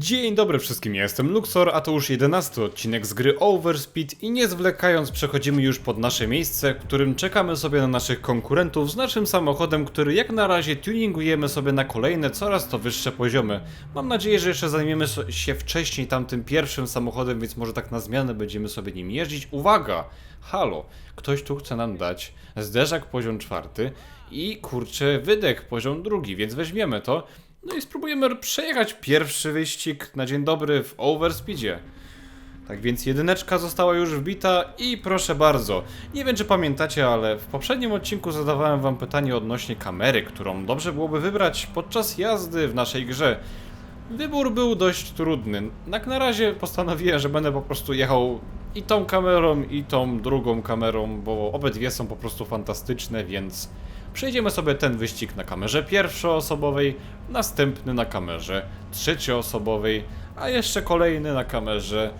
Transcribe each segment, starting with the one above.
Dzień dobry wszystkim, jestem Luxor, a to już 11 odcinek z gry Overspeed i nie zwlekając przechodzimy już pod nasze miejsce, w którym czekamy sobie na naszych konkurentów z naszym samochodem, który jak na razie tuningujemy sobie na kolejne, coraz to wyższe poziomy. Mam nadzieję, że jeszcze zajmiemy się wcześniej tamtym pierwszym samochodem, więc może tak na zmianę będziemy sobie nim jeździć. Uwaga! Halo, ktoś tu chce nam dać zderzak poziom czwarty i kurczę wydech poziom drugi, więc weźmiemy to. No i spróbujemy przejechać pierwszy wyścig na dzień dobry w Overspeedzie. Tak więc jedyneczka została już wbita i proszę bardzo. Nie wiem czy pamiętacie, ale w poprzednim odcinku zadawałem wam pytanie odnośnie kamery, którą dobrze byłoby wybrać podczas jazdy w naszej grze. Wybór był dość trudny. Jak na razie postanowiłem, że będę po prostu jechał i tą kamerą, i tą drugą kamerą, bo obydwie są po prostu fantastyczne, więc przejdziemy sobie ten wyścig na kamerze pierwszoosobowej, następny na kamerze trzecioosobowej, a jeszcze kolejny na kamerze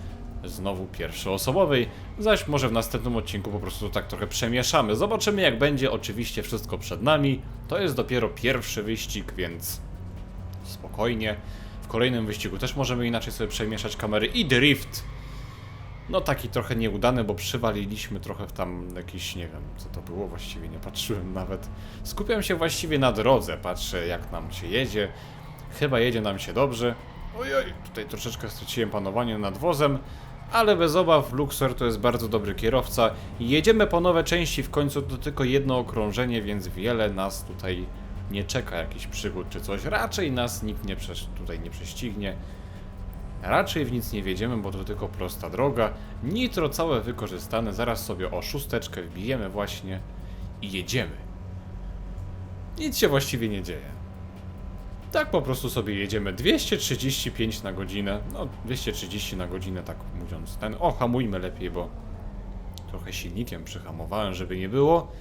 znowu pierwszoosobowej, zaś może w następnym odcinku po prostu tak trochę przemieszamy. Zobaczymy jak będzie, oczywiście wszystko przed nami. To jest dopiero pierwszy wyścig, więc spokojnie. W kolejnym wyścigu też możemy inaczej sobie przemieszać kamery i drift. No taki trochę nieudany, bo przywaliliśmy trochę w tam jakiś, nie wiem co to było właściwie, nie patrzyłem nawet. Skupiam się właściwie na drodze, patrzę jak nam się jedzie. Chyba jedzie nam się dobrze. Ojoj, tutaj troszeczkę straciłem panowanie nad wozem, ale bez obaw, Luxor to jest bardzo dobry kierowca. Jedziemy po nowe części, w końcu to tylko jedno okrążenie, więc wiele nas tutaj nie czeka, jakichś przygód czy coś. Raczej nas nikt nie tutaj nie prześcignie. Raczej w nic nie wiedziemy, bo to tylko prosta droga. Nitro całe wykorzystane, zaraz sobie o szósteczkę wbijemy właśnie i jedziemy. Nic się właściwie nie dzieje. Tak po prostu sobie jedziemy 235 na godzinę. No, 230 na godzinę, tak mówiąc. Ten, o, hamujmy lepiej, bo trochę silnikiem przyhamowałem, żeby nie było.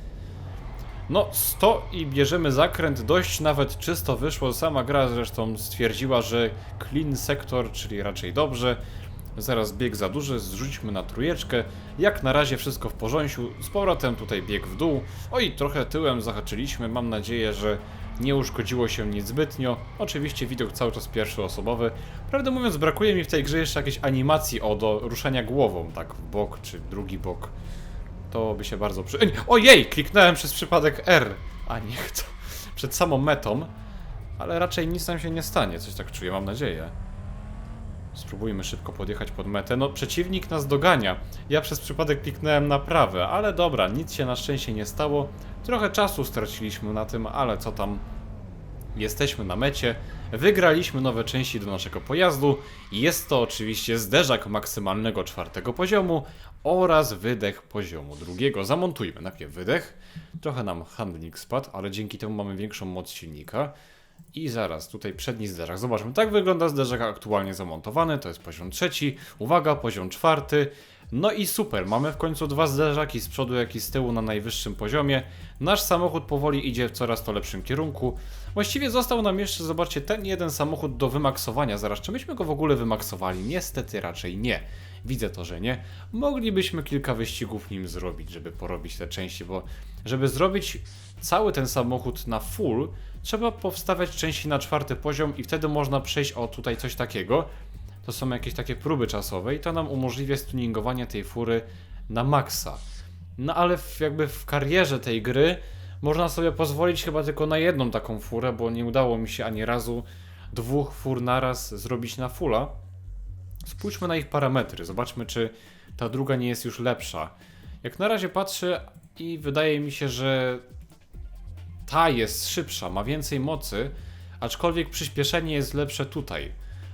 No, 100 i bierzemy zakręt, dość nawet czysto wyszło. Sama gra zresztą stwierdziła, że clean sektor, czyli raczej dobrze. Zaraz bieg za duży, zrzućmy na trójeczkę. Jak na razie wszystko w porządku. Z powrotem tutaj bieg w dół. Oj, trochę tyłem zahaczyliśmy. Mam nadzieję, że nie uszkodziło się nic zbytnio. Oczywiście widok cały czas pierwszoosobowy. Prawdę mówiąc, brakuje mi w tej grze jeszcze jakiejś animacji o do ruszania głową, tak w bok czy drugi bok. To by się bardzo przy... Ej, Ojej! Kliknąłem przez przypadek R, a niech to przed samą metą. Ale raczej nic nam się nie stanie, coś tak czuję, mam nadzieję. Spróbujmy szybko podjechać pod metę. No, przeciwnik nas dogania. Ja przez przypadek kliknąłem na prawe, ale dobra, nic się na szczęście nie stało. Trochę czasu straciliśmy na tym, ale co tam. Jesteśmy na mecie, wygraliśmy nowe części do naszego pojazdu. Jest to oczywiście zderzak maksymalnego czwartego poziomu oraz wydech poziomu drugiego. Zamontujmy najpierw wydech. Trochę nam handling spadł, ale dzięki temu mamy większą moc silnika. I zaraz, tutaj przedni zderzak. Zobaczmy, tak wygląda zderzak aktualnie zamontowany. To jest poziom trzeci. Uwaga, poziom czwarty. No i super, mamy w końcu dwa zderzaki z przodu, jak i z tyłu na najwyższym poziomie. Nasz samochód powoli idzie w coraz to lepszym kierunku. Właściwie został nam jeszcze, zobaczcie, ten jeden samochód do wymaksowania. Zaraz, czy myśmy go w ogóle wymaksowali? Niestety raczej nie. Widzę to, że nie. Moglibyśmy kilka wyścigów nim zrobić, żeby porobić te części, bo żeby zrobić cały ten samochód na full, trzeba powstawiać części na czwarty poziom i wtedy można przejść o tutaj coś takiego. To są jakieś takie próby czasowe i to nam umożliwia stuningowanie tej fury na maksa. No ale w, jakby w karierze tej gry można sobie pozwolić chyba tylko na jedną taką furę, bo nie udało mi się ani razu dwóch fur naraz zrobić na fulla. Spójrzmy na ich parametry, zobaczmy czy ta druga nie jest już lepsza. Jak na razie patrzę i wydaje mi się, że ta jest szybsza, ma więcej mocy, aczkolwiek przyspieszenie jest lepsze tutaj.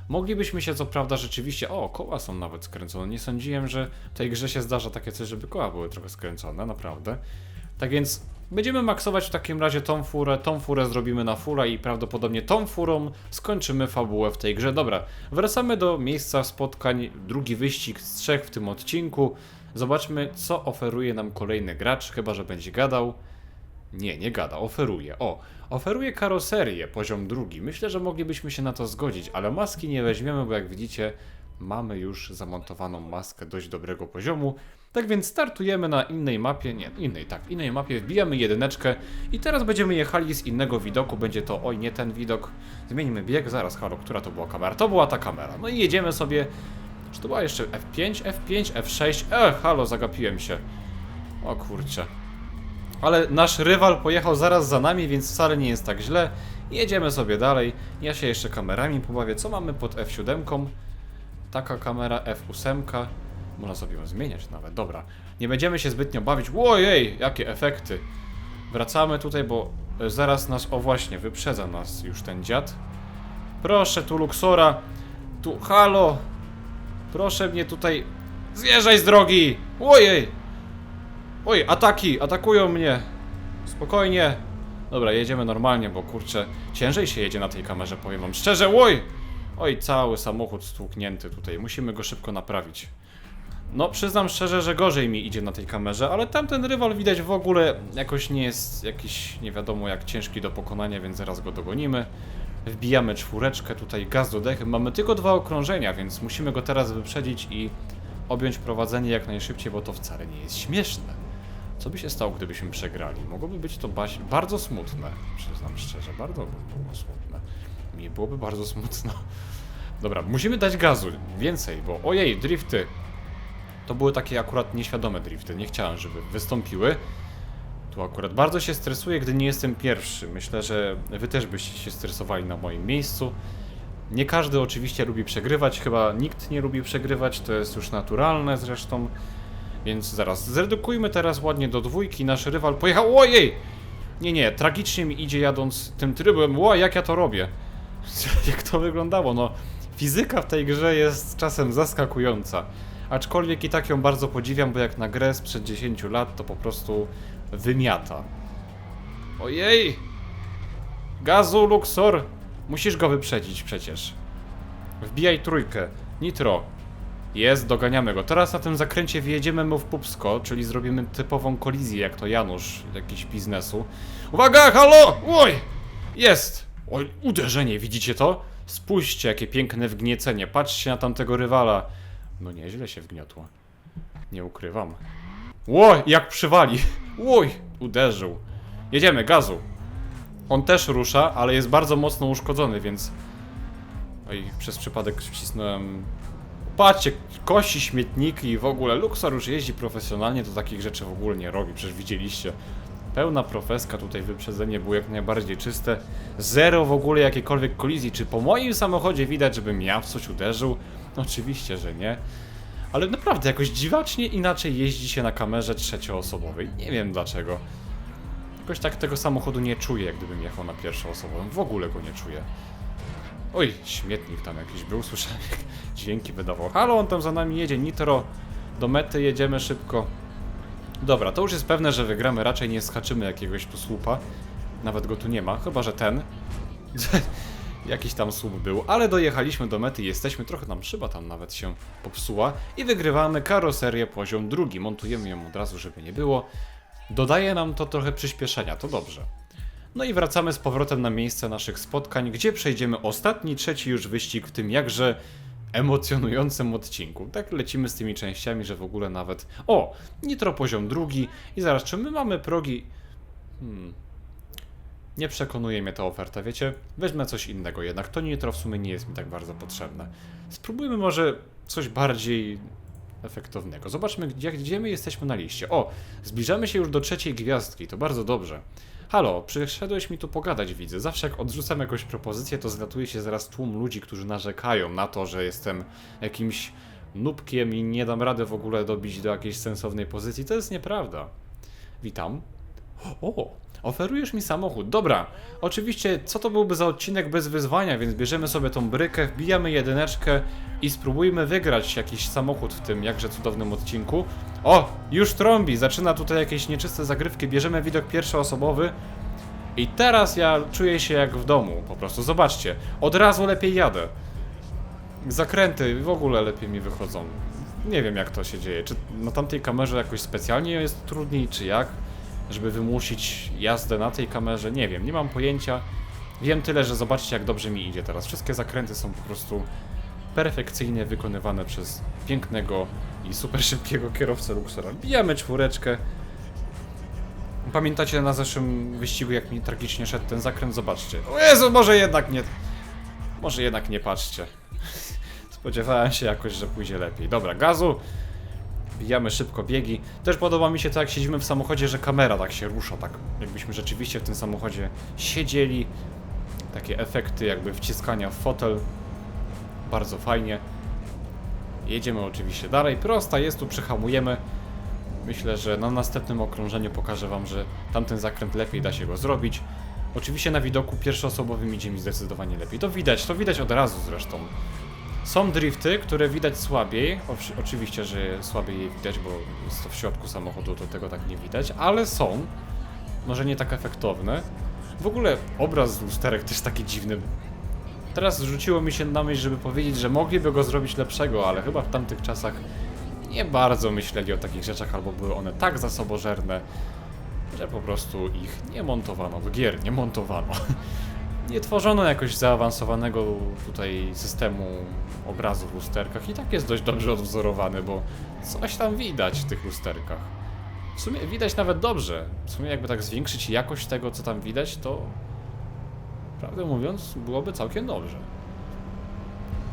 Moglibyśmy się co prawda rzeczywiście. O, koła są nawet skręcone. Nie sądziłem, że w tej grze się zdarza takie coś, żeby koła były trochę skręcone, naprawdę. Tak więc będziemy maksować w takim razie tą furę, tą furę zrobimy na fulla i prawdopodobnie tą furą skończymy fabułę w tej grze. Dobra, wracamy do miejsca spotkań, drugi wyścig z trzech w tym odcinku. Zobaczmy, co oferuje nam kolejny gracz, chyba że będzie gadał. Nie, nie gada, oferuje. O, oferuje karoserię, poziom drugi. Myślę, że moglibyśmy się na to zgodzić, ale maski nie weźmiemy, bo jak widzicie, mamy już zamontowaną maskę dość dobrego poziomu. Tak więc startujemy na innej mapie, nie, innej, tak, innej mapie, wbijamy jedyneczkę i teraz będziemy jechali z innego widoku, będzie to, oj, nie ten widok, zmienimy bieg, zaraz, halo, która to była kamera? To była ta kamera, no i jedziemy sobie, czy to była jeszcze F5, F5, F6, e, halo, zagapiłem się, o kurczę. Ale nasz rywal pojechał zaraz za nami, więc wcale nie jest tak źle. Jedziemy sobie dalej. Ja się jeszcze kamerami pobawię. Co mamy pod F7? Taka kamera F8. Można sobie ją zmieniać nawet. Dobra. Nie będziemy się zbytnio bawić. Ojej, jakie efekty. Wracamy tutaj, bo e, zaraz nas, o właśnie, wyprzedza nas już ten dziad. Proszę tu Luxora. Tu, halo. Proszę mnie tutaj. Zjeżdżaj z drogi. Ojej. Oj, ataki, atakują mnie. Spokojnie. Dobra, jedziemy normalnie, bo kurczę, ciężej się jedzie na tej kamerze, powiem wam szczerze. Oj! Oj, cały samochód stłuknięty tutaj. Musimy go szybko naprawić. No, przyznam szczerze, że gorzej mi idzie na tej kamerze, ale tamten rywal widać w ogóle jakoś nie jest jakiś nie wiadomo jak ciężki do pokonania, więc zaraz go dogonimy. Wbijamy czwóreczkę, tutaj gaz do dechy. Mamy tylko dwa okrążenia, więc musimy go teraz wyprzedzić i objąć prowadzenie jak najszybciej, bo to wcale nie jest śmieszne. Co by się stało, gdybyśmy przegrali? Mogłoby być to bardzo smutne, przyznam szczerze, bardzo by było smutne. Mi byłoby bardzo smutno. Dobra, musimy dać gazu, więcej, bo ojej, drifty. To były takie akurat nieświadome drifty, nie chciałem, żeby wystąpiły. Tu akurat bardzo się stresuję, gdy nie jestem pierwszy. Myślę, że wy też byście się stresowali na moim miejscu. Nie każdy oczywiście lubi przegrywać, chyba nikt nie lubi przegrywać, to jest już naturalne zresztą. Więc zaraz, zredukujmy teraz ładnie do dwójki, nasz rywal pojechał, ojej! Nie, nie, tragicznie mi idzie jadąc tym trybem, ło, jak ja to robię? jak to wyglądało, no. Fizyka w tej grze jest czasem zaskakująca. Aczkolwiek i tak ją bardzo podziwiam, bo jak na grę sprzed 10 lat to po prostu wymiata. Ojej! Gazu, Luxor! Musisz go wyprzedzić przecież. Wbijaj trójkę. Nitro. Jest, doganiamy go. Teraz na tym zakręcie wjedziemy mu w pupsko, czyli zrobimy typową kolizję, jak to Janusz, jakiś biznesu. Uwaga, halo! Oj! Jest! Oj, uderzenie, widzicie to? Spójrzcie, jakie piękne wgniecenie. Patrzcie na tamtego rywala. No nieźle się wgniotło. Nie ukrywam. Ło, jak przywali. Oj, uderzył. Jedziemy, gazu. On też rusza, ale jest bardzo mocno uszkodzony, więc... Oj, przez przypadek wcisnąłem... Patrzcie, kosi śmietniki i w ogóle Luxor już jeździ profesjonalnie, to takich rzeczy w ogóle nie robi, przecież widzieliście. Pełna profeska, tutaj wyprzedzenie było jak najbardziej czyste. Zero w ogóle jakiejkolwiek kolizji. Czy po moim samochodzie widać, żebym ja w coś uderzył? Oczywiście, że nie. Ale naprawdę jakoś dziwacznie inaczej jeździ się na kamerze trzecioosobowej. Nie wiem dlaczego. Jakoś tak tego samochodu nie czuję, jak gdybym jechał na pierwszoosobowym. W ogóle go nie czuję. Oj, śmietnik tam jakiś był, słyszałem jak dźwięki wydawał. Halo, on tam za nami jedzie, nitro. Do mety jedziemy szybko. Dobra, to już jest pewne, że wygramy, raczej nie skaczymy jakiegoś tu słupa. Nawet go tu nie ma, chyba że ten. Jakiś tam słup był, ale dojechaliśmy do mety, jesteśmy, trochę nam szyba tam nawet się popsuła i wygrywamy karoserię poziom drugi. Montujemy ją od razu, żeby nie było. Dodaje nam to trochę przyspieszenia, to dobrze. No i wracamy z powrotem na miejsce naszych spotkań, gdzie przejdziemy ostatni, trzeci już wyścig w tym jakże emocjonującym odcinku. Tak lecimy z tymi częściami, że w ogóle nawet... O! Nitro poziom drugi i zaraz, czy my mamy progi... Hmm... Nie przekonuje mnie ta oferta, wiecie? Weźmy coś innego jednak, to nitro w sumie nie jest mi tak bardzo potrzebne. Spróbujmy może coś bardziej efektownego. Zobaczmy, gdzie, gdzie my jesteśmy na liście. O, zbliżamy się już do trzeciej gwiazdki, to bardzo dobrze. Halo, przyszedłeś mi tu pogadać, widzę. Zawsze jak odrzucam jakąś propozycję, to zlatuje się zaraz tłum ludzi, którzy narzekają na to, że jestem jakimś nubkiem i nie dam rady w ogóle dobić do jakiejś sensownej pozycji. To jest nieprawda. Witam. O, oferujesz mi samochód. Dobra, oczywiście, co to byłby za odcinek bez wyzwania, więc bierzemy sobie tą brykę, wbijamy jedyneczkę i spróbujmy wygrać jakiś samochód w tym jakże cudownym odcinku. O, już trąbi, zaczyna tutaj jakieś nieczyste zagrywki, bierzemy widok pierwszoosobowy. I teraz ja czuję się jak w domu, po prostu, zobaczcie, od razu lepiej jadę. Zakręty w ogóle lepiej mi wychodzą. Nie wiem jak to się dzieje, czy na tamtej kamerze jakoś specjalnie jest trudniej, czy jak? Żeby wymusić jazdę na tej kamerze, nie wiem, nie mam pojęcia. Wiem tyle, że zobaczcie jak dobrze mi idzie teraz. Wszystkie zakręty są po prostu perfekcyjnie wykonywane przez pięknego i super szybkiego kierowcę Luxora. Bijamy czwóreczkę. Pamiętacie na zeszłym wyścigu, jak mi tragicznie szedł ten zakręt? Zobaczcie. O Jezu, może jednak nie... Może jednak nie patrzcie. Spodziewałem się jakoś, że pójdzie lepiej. Dobra, gazu. Bijamy szybko biegi. Też podoba mi się to, jak siedzimy w samochodzie, że kamera tak się rusza, tak jakbyśmy rzeczywiście w tym samochodzie siedzieli. Takie efekty jakby wciskania w fotel. Bardzo fajnie. Jedziemy oczywiście dalej. Prosta jest tu, przyhamujemy. Myślę, że na następnym okrążeniu pokażę wam, że tamten zakręt lepiej da się go zrobić. Oczywiście na widoku pierwszoosobowym idzie mi zdecydowanie lepiej. To widać, to widać od razu zresztą. Są drifty, które widać słabiej. Oczy- oczywiście, że słabiej je widać, bo jest to w środku samochodu, to tego tak nie widać, ale są. Może nie tak efektowne. W ogóle obraz z lusterek też taki dziwny. Teraz rzuciło mi się na myśl, żeby powiedzieć, że mogliby go zrobić lepszego, ale chyba w tamtych czasach nie bardzo myśleli o takich rzeczach, albo były one tak zasobożerne, że po prostu ich nie montowano do gier, nie montowano. Nie tworzono jakoś zaawansowanego tutaj systemu obrazu w lusterkach i tak jest dość dobrze odwzorowany, bo coś tam widać w tych lusterkach. W sumie widać nawet dobrze. W sumie jakby tak zwiększyć jakość tego, co tam widać, to prawdę mówiąc byłoby całkiem dobrze.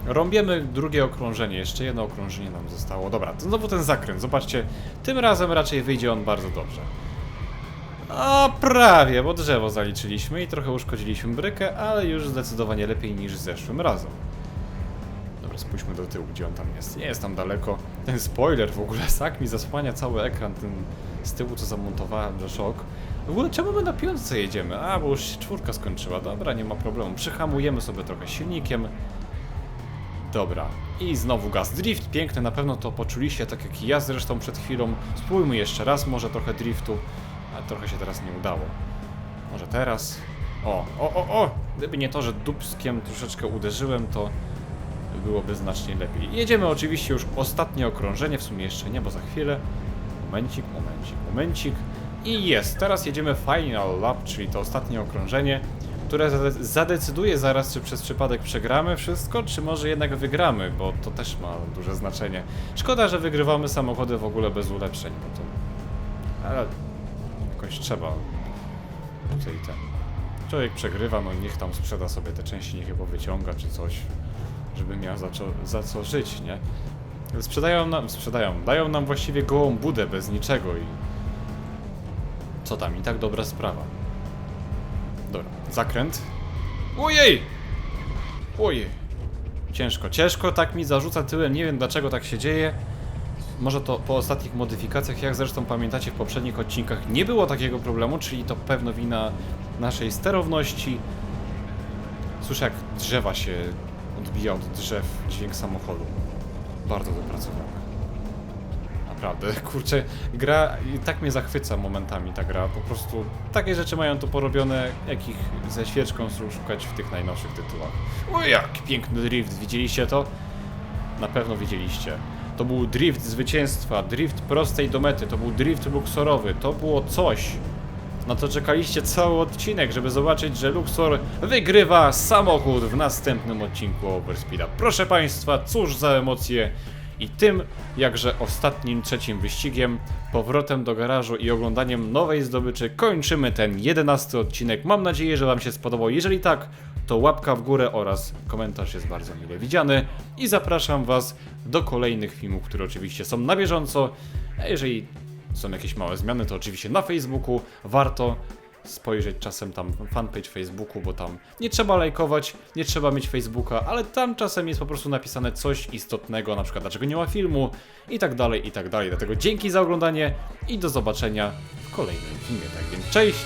Rąbiemy drugie okrążenie, jeszcze jedno okrążenie nam zostało. Dobra, znowu ten zakręt, zobaczcie, tym razem raczej wyjdzie on bardzo dobrze. A prawie, bo drzewo zaliczyliśmy i trochę uszkodziliśmy brykę, ale już zdecydowanie lepiej niż zeszłym razem. Dobra, spójrzmy do tyłu, gdzie on tam jest. Nie jest tam daleko. Ten spoiler w ogóle, sak mi zasłania cały ekran, ten z tyłu co zamontowałem, że szok. W ogóle czemu my na piątce jedziemy? A, bo już się czwórka skończyła. Dobra, nie ma problemu. Przyhamujemy sobie trochę silnikiem. Dobra. I znowu gaz drift, piękny, na pewno to poczuliście, tak jak i ja zresztą przed chwilą. Spróbujmy jeszcze raz, może trochę driftu, a trochę się teraz nie udało. Może teraz? O, o, o, o! Gdyby nie to, że dubskiem troszeczkę uderzyłem, to byłoby znacznie lepiej. Jedziemy oczywiście już ostatnie okrążenie, w sumie jeszcze nie, bo za chwilę. Momencik, momencik, momencik. I jest, teraz jedziemy final lap, czyli to ostatnie okrążenie, które zade- zadecyduje zaraz, czy przez przypadek przegramy wszystko, czy może jednak wygramy, bo to też ma duże znaczenie. Szkoda, że wygrywamy samochody w ogóle bez ulepszeń, bo to... Ale jakoś trzeba tutaj ten... Człowiek przegrywa, no niech tam sprzeda sobie te części, niech je powyciąga czy coś, żeby miał za co, za co żyć, nie? Sprzedają nam, sprzedają, dają nam właściwie gołą budę bez niczego i... Co tam, i tak dobra sprawa. Dobra, zakręt. Ojej! Ojej. Ciężko, ciężko, tak mi zarzuca tyłem, nie wiem dlaczego tak się dzieje. Może to po ostatnich modyfikacjach, jak zresztą pamiętacie w poprzednich odcinkach, nie było takiego problemu, czyli to pewno wina naszej sterowności. Słyszę jak drzewa się odbija od drzew, dźwięk samochodu. Bardzo dopracowane. Naprawdę, kurczę, gra tak mnie zachwyca momentami ta gra. Po prostu takie rzeczy mają to porobione, jakich ze świeczką szukać w tych najnowszych tytułach. O jak piękny drift, widzieliście to? Na pewno widzieliście. To był drift zwycięstwa, drift prostej do mety, to był drift luksorowy, to było coś. Na to czekaliście cały odcinek, żeby zobaczyć, że Luxor wygrywa samochód w następnym odcinku Overspeeda. Proszę Państwa, cóż za emocje. I tym, jakże ostatnim, trzecim wyścigiem, powrotem do garażu i oglądaniem nowej zdobyczy kończymy ten jedenasty odcinek. Mam nadzieję, że Wam się spodobał. Jeżeli tak, to łapka w górę oraz komentarz jest bardzo mile widziany. I zapraszam Was do kolejnych filmów, które oczywiście są na bieżąco. A jeżeli są jakieś małe zmiany, to oczywiście na Facebooku warto spojrzeć czasem tam fanpage Facebooku, bo tam nie trzeba lajkować, nie trzeba mieć Facebooka, ale tam czasem jest po prostu napisane coś istotnego, na przykład dlaczego nie ma filmu i tak dalej, i tak dalej. Dlatego dzięki za oglądanie i do zobaczenia w kolejnym filmie. Tak więc cześć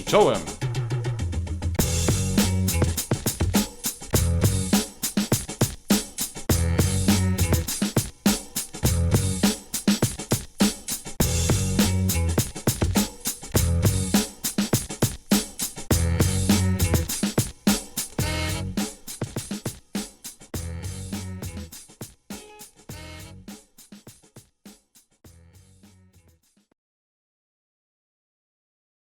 i czołem!